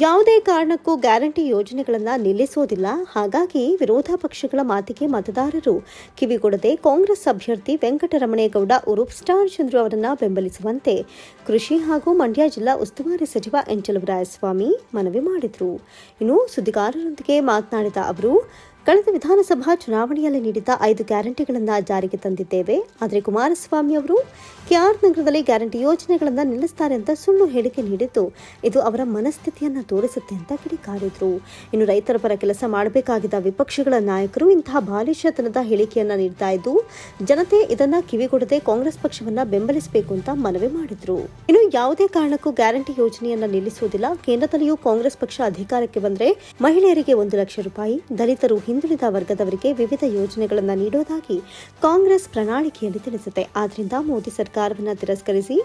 ಯಾವುದೇ ಕಾರಣಕ್ಕೂ ಗ್ಯಾರಂಟಿ ಯೋಜನೆಗಳನ್ನು ನಿಲ್ಲಿಸೋದಿಲ್ಲ. ಹಾಗಾಗಿ ವಿರೋಧ ಪಕ್ಷಗಳ ಮಾತಿಗೆ ಮತದಾರರು ಕಿವಿಗೊಡದೆ ಕಾಂಗ್ರೆಸ್ ಅಭ್ಯರ್ಥಿ ವೆಂಕಟರಮಣೇಗೌಡ ಉರುಪ್ ಸ್ಟಾರ್ ಚಂದ್ರು ಅವರನ್ನು ಬೆಂಬಲಿಸುವಂತೆ ಕೃಷಿ ಹಾಗೂ ಮಂಡ್ಯ ಜಿಲ್ಲಾ ಉಸ್ತುವಾರಿ ಸಚಿವ ಎನ್ ಚಲುವರಾಯಸ್ವಾಮಿ ಮನವಿ ಮಾಡಿದರು. ಇನ್ನು ಸುದ್ದಿಗಾರರೊಂದಿಗೆ ಮಾತನಾಡಿದ ಅವರು ಕಳೆದ ವಿಧಾನಸಭಾ ಚುನಾವಣೆಯಲ್ಲಿ ನೀಡಿದ್ದ ಐದು ಗ್ಯಾರಂಟಿಗಳನ್ನು ಜಾರಿಗೆ ತಂದಿದ್ದೇವೆ. ಆದರೆ ಕುಮಾರಸ್ವಾಮಿ ಅವರು ಕೆಆರ್ ನಗರದಲ್ಲಿ ಗ್ಯಾರಂಟಿ ಯೋಜನೆಗಳನ್ನು ನಿಲ್ಲಿಸುತ್ತಾರೆ ಅಂತ ಸುಳ್ಳು ಹೇಳಿಕೆ ನೀಡಿದ್ದು ಇದು ಅವರ ಮನಸ್ಥಿತಿಯನ್ನು ತೋರಿಸುತ್ತೆ ಅಂತ ಕಿಡಿಕಾರಿದ್ರು. ಇನ್ನು ರೈತರ ಪರ ಕೆಲಸ ಮಾಡಬೇಕಾಗಿದ್ದ ವಿಪಕ್ಷಗಳ ನಾಯಕರು ಇಂತಹ ಬಾಲಿಶತನದ ಹೇಳಿಕೆಯನ್ನ ನೀಡ್ತಾ ಇದ್ದು, ಜನತೆ ಇದನ್ನು ಕಿವಿಗೊಡದೆ ಕಾಂಗ್ರೆಸ್ ಪಕ್ಷವನ್ನ ಬೆಂಬಲಿಸಬೇಕು ಅಂತ ಮನವಿ ಮಾಡಿದ್ರು. ಇನ್ನು ಯಾವುದೇ ಕಾರಣಕ್ಕೂ ಗ್ಯಾರಂಟಿ ಯೋಜನೆಯನ್ನ ನಿಲ್ಲಿಸುವುದಿಲ್ಲ. ಕೇಂದ್ರದಲ್ಲಿಯೂ ಕಾಂಗ್ರೆಸ್ ಪಕ್ಷ ಅಧಿಕಾರಕ್ಕೆ ಬಂದ್ರೆ ಮಹಿಳೆಯರಿಗೆ ಒಂದು ಲಕ್ಷ ರೂಪಾಯಿ, ದಲಿತರು ಹಿಂದುಳಿದ ವರ್ಗದವರಿಗೆ ವಿವಿಧ ಯೋಜನೆಗಳನ್ನು ನೀಡೋದಾಗಿ ಕಾಂಗ್ರೆಸ್ ಪ್ರಣಾಳಿಕೆಯಲ್ಲಿ ತಿಳಿಸಿದೆ. ಆದ್ದರಿಂದ ಮೋದಿ ಸರ್ಕಾರವನ್ನು ತಿರಸ್ಕರಿಸಿ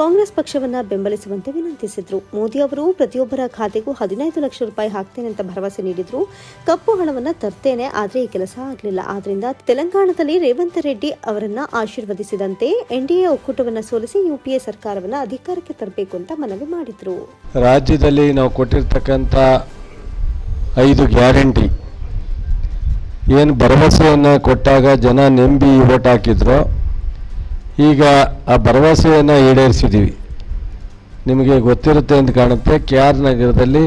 ಕಾಂಗ್ರೆಸ್ ಪಕ್ಷವನ್ನ ಬೆಂಬಲಿಸುವಂತೆ ವಿನಂತಿಸಿದರು. ಮೋದಿ ಅವರು ಪ್ರತಿಯೊಬ್ಬರ ಖಾತೆಗೂ ಹದಿನೈದು ಲಕ್ಷ ರೂಪಾಯಿ ಹಾಕ್ತೇನೆ ಅಂತ ಭರವಸೆ ನೀಡಿದ್ರು. ಕಪ್ಪು ಹಣವನ್ನ ತರ್ತೇನೆ, ಆದ್ರೆ ಈ ಕೆಲಸ ಆಗಲಿಲ್ಲ. ಆದ್ದರಿಂದ ತೆಲಂಗಾಣದಲ್ಲಿ ರೇವಂತ್ ರೆಡ್ಡಿ ಅವರನ್ನ ಆಶೀರ್ವದಿಸಿದಂತೆ ಎನ್ಡಿಎ ಒಕ್ಕೂಟವನ್ನ ಸೋಲಿಸಿ ಯುಪಿಎ ಸರ್ಕಾರವನ್ನ ಅಧಿಕಾರಕ್ಕೆ ತರಬೇಕು ಅಂತ ಮನವಿ ಮಾಡಿದ್ರು. ರಾಜ್ಯದಲ್ಲಿ ನಾವು ಕೊಟ್ಟಿರ್ತಕ್ಕಂಥ ಐದು ಗ್ಯಾರಂಟಿ ಏನು ಭರವಸೆಯನ್ನು ಕೊಟ್ಟಾಗ ಜನ ನಂಬಿ ಓಟ್ ಹಾಕಿದ್ರು, ಈಗ ಆ ಭರವಸೆಯನ್ನು ಈಡೇರಿಸಿದ್ದೀವಿ ನಿಮಗೆ ಗೊತ್ತಿರುತ್ತೆ ಅಂತ ಕಾಣುತ್ತೆ ಕೆ ಆರ್ ನಗರದಲ್ಲಿ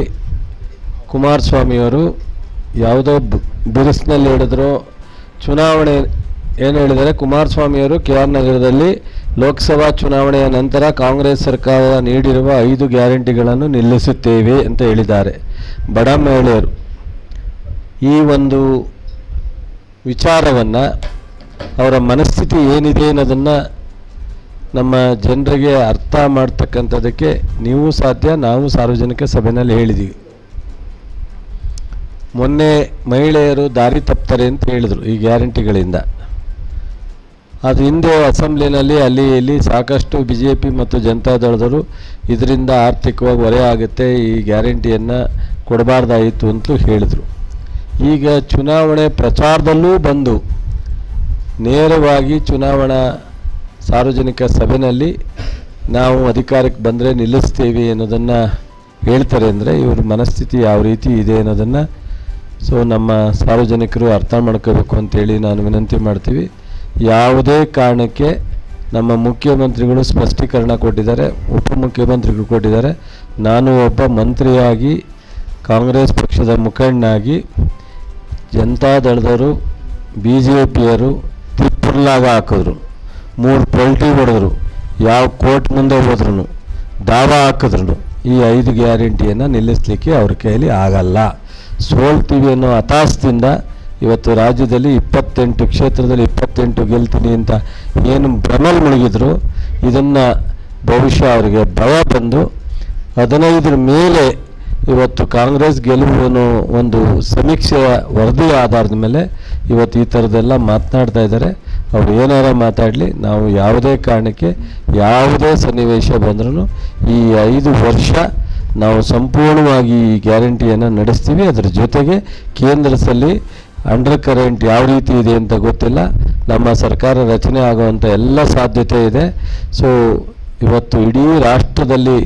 ಕುಮಾರಸ್ವಾಮಿಯವರು ಯಾವುದೋ ಬಿರುಸಿನಲ್ಲಿ ಹೇಳಿದ್ರು. ಚುನಾವಣೆ ಏನು ಹೇಳಿದರೆ ಕುಮಾರಸ್ವಾಮಿಯವರು ಕೆ ಆರ್ ನಗರದಲ್ಲಿ ಲೋಕಸಭಾ ಚುನಾವಣೆಯ ನಂತರ ಕಾಂಗ್ರೆಸ್ ಸರ್ಕಾರ ನೀಡಿರುವ ಐದು ಗ್ಯಾರಂಟಿಗಳನ್ನು ನಿಲ್ಲಿಸುತ್ತೇವೆ ಅಂತ ಹೇಳಿದ್ದಾರೆ. ಬಡ ಮಹಿಳೆಯರು, ಈ ಒಂದು ವಿಚಾರವನ್ನು, ಅವರ ಮನಸ್ಥಿತಿ ಏನಿದೆ ಅನ್ನೋದನ್ನು ನಮ್ಮ ಜನರಿಗೆ ಅರ್ಥ ಮಾಡ್ತಕ್ಕಂಥದ್ದಕ್ಕೆ ನೀವು ಸಾಧ್ಯ, ನಾವು ಸಾರ್ವಜನಿಕ ಸಭೆಯಲ್ಲಿ ಹೇಳಿದ್ದೀವಿ ಮೊನ್ನೆ ಮಹಿಳೆಯರು ದಾರಿ ತಪ್ತಾರೆ ಅಂತ ಹೇಳಿದರು ಈ ಗ್ಯಾರಂಟಿಗಳಿಂದ. ಅದು ಹಿಂದೆ ಅಸೆಂಬ್ಲಿನಲ್ಲಿ ಅಲ್ಲಿ ಇಲ್ಲಿ ಸಾಕಷ್ಟು ಬಿ ಜೆ ಪಿ ಮತ್ತು ಜನತಾದಳದವರು ಇದರಿಂದ ಆರ್ಥಿಕವಾಗಿ ಹೊರೆ ಆಗುತ್ತೆ, ಈ ಗ್ಯಾರಂಟಿಯನ್ನು ಕೊಡಬಾರ್ದಾಯಿತು ಅಂತಲೂ ಹೇಳಿದರು. ಈಗ ಚುನಾವಣೆ ಪ್ರಚಾರದಲ್ಲೂ ಬಂದು ನೇರವಾಗಿ ಚುನಾವಣಾ ಸಾರ್ವಜನಿಕ ಸಭೆಯಲ್ಲಿ ನಾವು ಅಧಿಕಾರಕ್ಕೆ ಬಂದರೆ ನಿಲ್ಲಿಸ್ತೀವಿ ಅನ್ನೋದನ್ನು ಹೇಳ್ತಾರೆ ಅಂದರೆ ಇವ್ರ ಮನಸ್ಥಿತಿ ಯಾವ ರೀತಿ ಇದೆ ಅನ್ನೋದನ್ನು ಸೊ ನಮ್ಮ ಸಾರ್ವಜನಿಕರು ಅರ್ಥ ಮಾಡ್ಕೋಬೇಕು ಅಂತೇಳಿ ನಾನು ವಿನಂತಿ ಮಾಡ್ತೀವಿ. ಯಾವುದೇ ಕಾರಣಕ್ಕೆ ನಮ್ಮ ಮುಖ್ಯಮಂತ್ರಿಗಳು ಸ್ಪಷ್ಟೀಕರಣ ಕೊಟ್ಟಿದ್ದಾರೆ ಉಪಮುಖ್ಯಮಂತ್ರಿಗಳು ಕೊಟ್ಟಿದ್ದಾರೆ. ನಾನು ಒಬ್ಬ ಮಂತ್ರಿಯಾಗಿ ಕಾಂಗ್ರೆಸ್ ಪಕ್ಷದ ಮುಖಂಡನಾಗಿ ಜನತಾದಳದವರು ಬಿ ಜೆ ಪಿಯರು ತಿಪ್ಪರ್ಲಾಗ ಹಾಕಿದ್ರು. ಮೂರು ಪಲ್ಟಿ ಹೊಡೆದ್ರು. ಯಾವ ಕೋರ್ಟ್ ಮುಂದೆ ಹೋದ್ರು ದಾವ ಹಾಕಿದ್ರು ಈ ಐದು ಗ್ಯಾರಂಟಿಯನ್ನು ನಿಲ್ಲಿಸಲಿಕ್ಕೆ ಅವ್ರ ಕೈಯಲ್ಲಿ ಆಗಲ್ಲ. ಸೋಲ್ತೀವಿ ಅನ್ನೋ ಹತಾಸದಿಂದ ಇವತ್ತು ರಾಜ್ಯದಲ್ಲಿ ಇಪ್ಪತ್ತೆಂಟು ಕ್ಷೇತ್ರದಲ್ಲಿ ಇಪ್ಪತ್ತೆಂಟು ಗೆಲ್ತೀನಿ ಅಂತ ಏನು ಭ್ರಮಲ್ ಮುಳುಗಿದ್ರು, ಇದನ್ನು ಬಹುಶಃ ಅವರಿಗೆ ಭಯ ಬಂದು, ಹದಿನೈದರ ಮೇಲೆ ಇವತ್ತು ಕಾಂಗ್ರೆಸ್ ಗೆಲುವು ಒಂದು ಸಮೀಕ್ಷೆಯ ವರದಿಯ ಆಧಾರದ ಮೇಲೆ ಇವತ್ತು ಈ ಥರದ್ದೆಲ್ಲ ಮಾತನಾಡ್ತಾ ಇದ್ದಾರೆ. ಅವ್ರು ಏನಾರ ಮಾತಾಡಲಿ, ನಾವು ಯಾವುದೇ ಕಾರಣಕ್ಕೆ ಯಾವುದೇ ಸನ್ನಿವೇಶ ಬಂದ್ರೂ ಈ ಐದು ವರ್ಷ ನಾವು ಸಂಪೂರ್ಣವಾಗಿ ಈ ಗ್ಯಾರಂಟಿಯನ್ನು ನಡೆಸ್ತೀವಿ. ಅದರ ಜೊತೆಗೆ ಕೇಂದ್ರದಲ್ಲಿ ಅಂಡರ್ ಕರೆಂಟ್ ಯಾವ ರೀತಿ ಇದೆ ಅಂತ ಗೊತ್ತಿಲ್ಲ. ನಮ್ಮ ಸರ್ಕಾರ ರಚನೆ ಆಗುವಂಥ ಎಲ್ಲ ಸಾಧ್ಯತೆ ಇದೆ. ಸೊ ಇವತ್ತು ಇಡೀ ರಾಷ್ಟ್ರದಲ್ಲಿ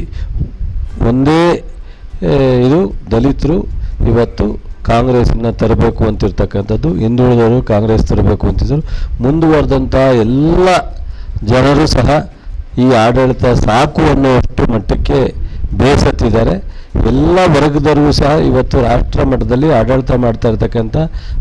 ಒಂದೇ ಇದು ದಲಿತರು ಇವತ್ತು ಕಾಂಗ್ರೆಸ್ನ ತರಬೇಕು ಅಂತಿರ್ತಕ್ಕಂಥದ್ದು, ಹಿಂದುಳಿದವರು ಕಾಂಗ್ರೆಸ್ ತರಬೇಕು ಅಂತಿದ್ದರು. ಮುಂದುವರೆದಂತಹ ಎಲ್ಲ ಜನರು ಸಹ ಈ ಆಡಳಿತ ಸಾಕು ಅನ್ನುವಷ್ಟು ಮಟ್ಟಕ್ಕೆ ಬೇಸತ್ತಿದ್ದಾರೆ. ಎಲ್ಲ ವರ್ಗದವರಿಗೂ ಸಹ ಇವತ್ತು ರಾಷ್ಟ್ರ ಮಟ್ಟದಲ್ಲಿ ಆಡಳಿತ ಮಾಡ್ತಾ ಇರ್ತಕ್ಕಂಥ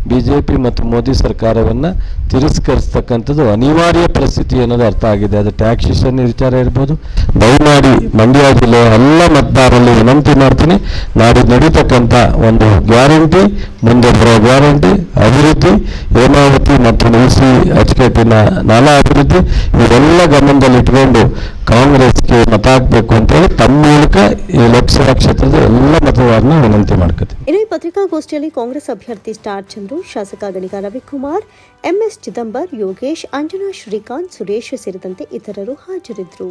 ಬಿ ಜೆ ಪಿ ಮತ್ತು ಮೋದಿ ಸರ್ಕಾರವನ್ನು ತಿರಸ್ಕರಿಸ್ತಕ್ಕಂಥದ್ದು ಅನಿವಾರ್ಯ ಪರಿಸ್ಥಿತಿ ಅನ್ನೋದು ಅರ್ಥ ಆಗಿದೆ. ಅದು ಟ್ಯಾಕ್ಸೇಷನ್ ವಿಚಾರ ಇರ್ಬೋದು. ದಯಮಾಡಿ ಮಂಡ್ಯ ಜಿಲ್ಲೆಯ ಎಲ್ಲ ಮತದಾರರಲ್ಲಿ ವಿನಂತಿ ಮಾಡ್ತೀನಿ. ನಾಡಿದ್ದು ನಡೀತಕ್ಕಂಥ ಒಂದು ಗ್ಯಾರಂಟಿ ಮುಂದೆ ಬರೋ ಗ್ಯಾರಂಟಿ, ಅಭಿವೃದ್ಧಿ, ಹೇಮಾವತಿ ಮತ್ತು ನಿಲ್ಸಿ ಅಚ್ಚುಕಟ್ಟಿನ ನಾಲಾ ಅಭಿವೃದ್ಧಿ, ಇವೆಲ್ಲ ಗಮನದಲ್ಲಿಟ್ಕೊಂಡು ಕಾಂಗ್ರೆಸ್ಗೆ ಮತ ಹಾಕಬೇಕು ಅಂತೇಳಿ ತಮ್ಮ ಮೂಲಕ ಈ ಲೋಕಸಭಾ ಕ್ಷೇತ್ರದ ಎಲ್ಲ ಮತದಾರನ ವಿನಂತಿ ಮಾಡ್ಕೋತೀವಿ ಇನ್ನು ಪತ್ರಿಕಾಗೋಷ್ಠಿಯಲ್ಲಿ ಕಾಂಗ್ರೆಸ್ ಅಭ್ಯರ್ಥಿ ಸ್ಟಾರ್ ಚಂದ್ರು, ಶಾಸಕ ಗಣಿಗ ರವಿಕುಮಾರ್, ಎಂಎಸ್ ಚಿದಂಬರ್, ಯೋಗೇಶ್, ಅಂಜನಾ ಶ್ರೀಕಾಂತ್, ಸುರೇಶ್ ಸೇರಿದಂತೆ ಇತರರು ಹಾಜರಿದ್ದರು.